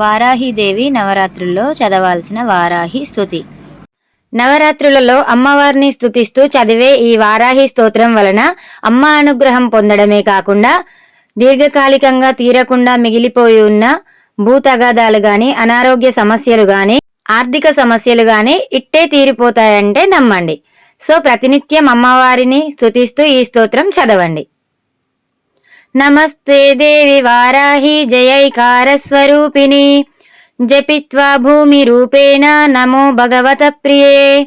వారాహిదేవి నవరాత్రుల్లో చదవాల్సిన వారాహి స్థుతి. నవరాత్రులలో అమ్మవారిని స్థుతిస్తూ చదివే ఈ వారాహి స్తోత్రం వలన అమ్మ అనుగ్రహం పొందడమే కాకుండా దీర్ఘకాలికంగా తీరకుండా మిగిలిపోయి ఉన్న భూతగాదాలు గాని అనారోగ్య సమస్యలు గాని ఆర్థిక సమస్యలు గాని ఇట్టే తీరిపోతాయంటే నమ్మండి. సో ప్రతినిత్యం అమ్మవారిని స్థుతిస్తూ ఈ స్తోత్రం చదవండి. నమస్తే దేవి వారాహి జయైకార స్వరూపిణి. జపిత్వా భూమి రూపేణ నమో భగవత ప్రియే.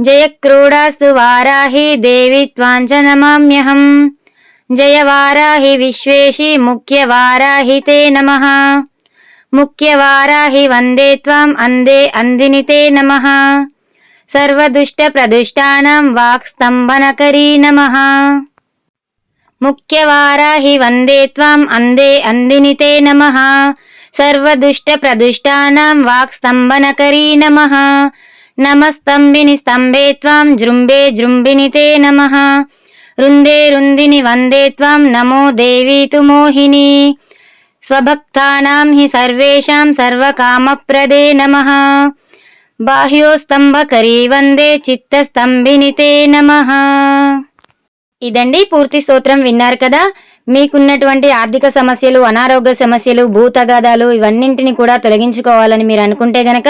జయక్రోడాస్తు వారాహి దేవి త్వాంచ నమామ్యహం. జయ వారాహి విశ్వేషి ముఖ్య వారాహి తే నమ. ముఖ్య వారాహి వందే త్వం అందే అందిని తే నమ. సర్వదుష్ట ప్రదుష్టానం వాక్స్తంభనకరీ నమః. ముఖ్యవారాహి వందే త్వాం అందే అందిని తే నమః సర్వదుష్ట ప్రదుష్టానాం వాక్ స్తంభనకరీ నమః నమస్తంభిని స్తంభే త్వాం జృంభే జృంభిని తే నమః రుందే రుందిని వందే త్వాం నమో దేవీ తు మోహిని స్వభక్తానాం హి సర్వేషాం సర్వకామప్రదే నమ బాహ్యోస్తంభకరీ వందే చిత్తస్తంభిని తే నమః ఇదండి పూర్తి స్తోత్రం విన్నారు కదా. మీకున్నటువంటి ఆర్థిక సమస్యలు అనారోగ్య సమస్యలు భూతగాదాలు ఇవన్నింటిని కూడా తొలగించుకోవాలని మీరు అనుకుంటే గనక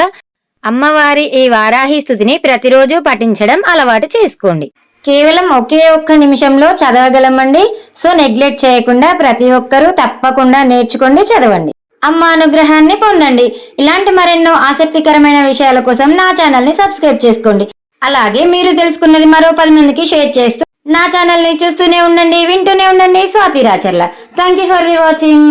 అమ్మవారి ఈ వారాహి స్థుతిని ప్రతిరోజు పఠించడం అలవాటు చేసుకోండి. కేవలం ఒకే ఒక్క నిమిషంలో చదవగలమండి. సో నెగ్లెక్ట్ చేయకుండా ప్రతి ఒక్కరూ తప్పకుండా నేర్చుకోండి చదవండి. అమ్మ అనుగ్రహాన్ని పొందండి. ఇలాంటి మరెన్నో ఆసక్తికరమైన విషయాల కోసం నా ఛానల్ని సబ్స్క్రైబ్ చేసుకోండి. అలాగే మీరు తెలుసుకున్నది మరో పది మందికి షేర్ చేస్తూ నా ఛానల్ని చూస్తూనే ఉండండి వింటూనే ఉండండి. Swathi Racharla thank you for the watching